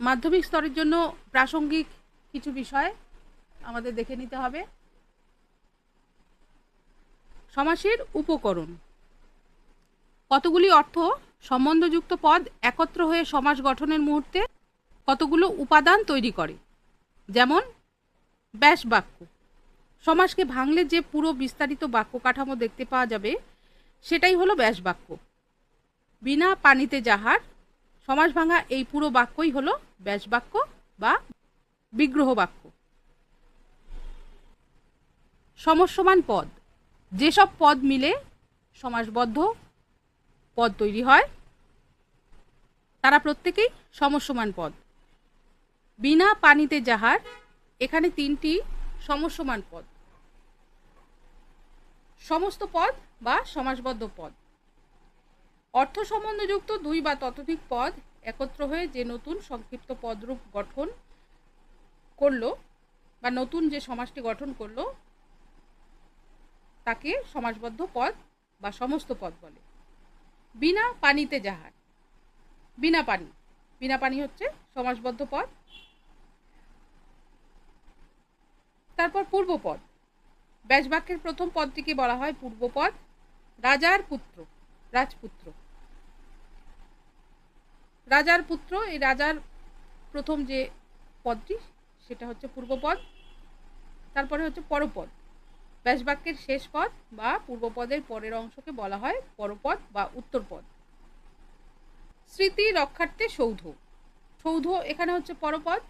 মাধ্যমিক স্তরের জন্য প্রাসঙ্গিক কিছু বিষয় আমাদের দেখে নিতে হবে। সমাসের উপকরণ। কতগুলি অর্থ সম্বন্ধযুক্ত পদ একত্র হয়ে সমাস গঠনের মুহূর্তে কতগুলো উপাদান তৈরি করে? যেমন, ব্যাস বাক্য। সমাজকে ভাঙলে যে পুরো বিস্তারিত বাক্য কাঠামো দেখতে পাওয়া যাবে, সেটাই হলো ব্যাস বাক্য। বিনা পানিতে যাহার সমাস ভাঙা এই পুরো বাক্যই হলো ব্যাস বাক্য বা বিগ্রহ বাক্য সমস্যমান পদ। যেসব পদ মিলে সমাসবদ্ধ পদ তৈরি হয়, তারা প্রত্যেকেই সমস্যমান পদ। বিনা পানিতে যাহার, এখানে তিনটি সমস্যমান পদ। সমস্ত পদ বা সমাসবদ্ধ পদ। অর্থ সম্বন্ধযুক্ত দুই বা ততোধিক পদ একত্র হয়ে যে নতুন সংক্ষিপ্ত পদরূপ গঠন করল বা নতুন যে সমাজটি গঠন করল, তাকে সমাসবদ্ধ পদ বা সমস্ত পদ বলে। বিনা পানিতে যাহার। বিনা পানি। বিনা পানি হচ্ছে সমাসবদ্ধ পদ। তারপর পূর্বপদ ব্যাসবাক্যের প্রথম পদটিকে বলা হয় পূর্বপদ রাজার পুত্র, রাজপুত্র। রাজার পুত্র, এই রাজার প্রথম যে পদটি, সেটা হচ্ছে পূর্বপদ, তারপরে হচ্ছে পরপদ। ব্যাসবাক্যের শেষ পদ বা পূর্বপদের পরের অংশকে বলা হয় পরপদ বা উত্তরপদ। স্মৃতি রক্ষার্থে সৌধ। সৌধ এখানে হচ্ছে পরপদ